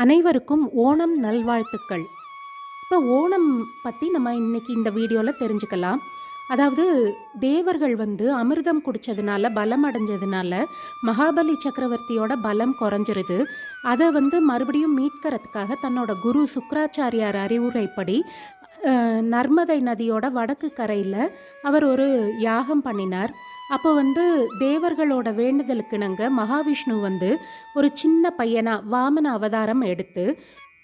அனைவருக்கும் ஓணம் நல்வாழ்த்துக்கள். இப்போ ஓணம் பற்றி நம்ம இன்னைக்கு இந்த வீடியோவில் தெரிஞ்சுக்கலாம். அதாவது தேவர்கள் வந்து அமிர்தம் குடித்ததுனால பலம் அடைஞ்சதுனால மகாபலி சக்கரவர்த்தியோட பலம் குறைஞ்சிருது. அதை வந்து மறுபடியும் மீட்கிறதுக்காக தன்னோட குரு சுக்ராச்சாரியார் அறிவுரைப்படி நர்மதை நதியோட வடக்கு கரையில் அவர் ஒரு யாகம் பண்ணினார். அப்போ வந்து தேவர்களோட வேண்டுதலுக்கிணங்க மகாவிஷ்ணு வந்து ஒரு சின்ன பையனா வாமன அவதாரம் எடுத்து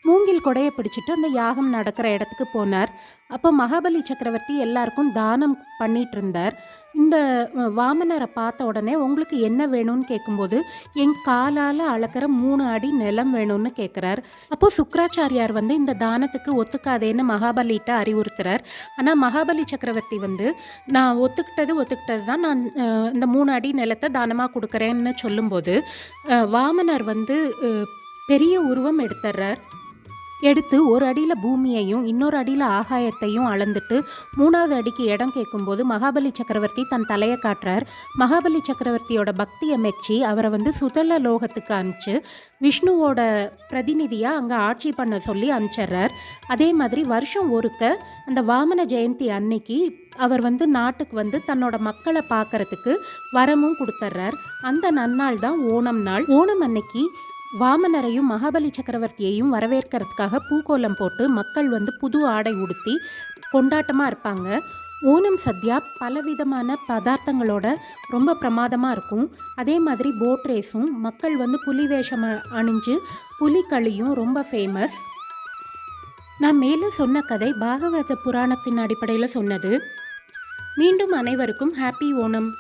மூங்கில் கொடையை பிடிச்சிட்டு அந்த யாகம் நடக்கிற இடத்துக்கு போனார். அப்போ மகாபலி சக்கரவர்த்தி எல்லாருக்கும் தானம் பண்ணிட்டு இருந்தார். இந்த வாமனரை பார்த்த உடனே உங்களுக்கு என்ன வேணும்னு கேட்கும்போது என் காலால் அளக்கிற மூணு அடி நிலம் வேணும்னு கேட்குறார் அப்போது சுக்ராச்சாரியார் வந்து இந்த தானத்துக்கு ஒத்துக்காதேன்னு மகாபலிகிட்ட அறிவுறுத்துறார். ஆனால் மகாபலி சக்கரவர்த்தி வந்து நான் ஒத்துக்கிட்டது ஒத்துக்கிட்டது தான் நான் இந்த மூணு அடி நிலத்தை தானமாக கொடுக்குறேன்னு சொல்லும்போது வாமனர் வந்து பெரிய உருவம் எடுத்துடுறார் எடுத்து ஒரு அடியில் பூமியையும் இன்னொரு அடியில் ஆகாயத்தையும் அளந்துட்டு மூணாவது அடிக்கு இடம் கேட்கும்போது மகாபலி சக்கரவர்த்தி தன் தலையை காட்டுறார். மகாபலி சக்கரவர்த்தியோட பக்தியை மெச்சி அவரை வந்து சுதல லோகத்துக்கு அனுப்பிச்சு விஷ்ணுவோட பிரதிநிதியாக அங்கே ஆட்சி பண்ண சொல்லி அனுப்பிச்சிடுறார். அதே மாதிரி வருஷம் ஒருக்க அந்த வாமன ஜெயந்தி அன்னைக்கு அவர் வந்து நாட்டுக்கு வந்து தன்னோட மக்களை பார்க்கறதுக்கு வரமும் கொடுத்துட்றார். அந்த நன்னாள் தான் ஓணம் நாள். ஓணம் அன்னைக்கு வாமனரையும் மகாபலி சக்கரவர்த்தியையும் வரவேற்கிறதுக்காக பூக்கோலம் போட்டு மக்கள் வந்து புது ஆடை உடுத்தி கொண்டாட்டமாக இருப்பாங்க. ஓணம் சத்யா பலவிதமான பதார்த்தங்களோட ரொம்ப பிரமாதமாக இருக்கும். அதே மாதிரி போட் ரேஸும் மக்கள் வந்து புலி வேஷம் அணிஞ்சு புலிகளியும் ரொம்ப ஃபேமஸ் நான் மேலே சொன்ன கதை பாகவத புராணத்தின் அடிப்படையில் சொன்னது. மீண்டும் அனைவருக்கும் ஹாப்பி ஓணம்.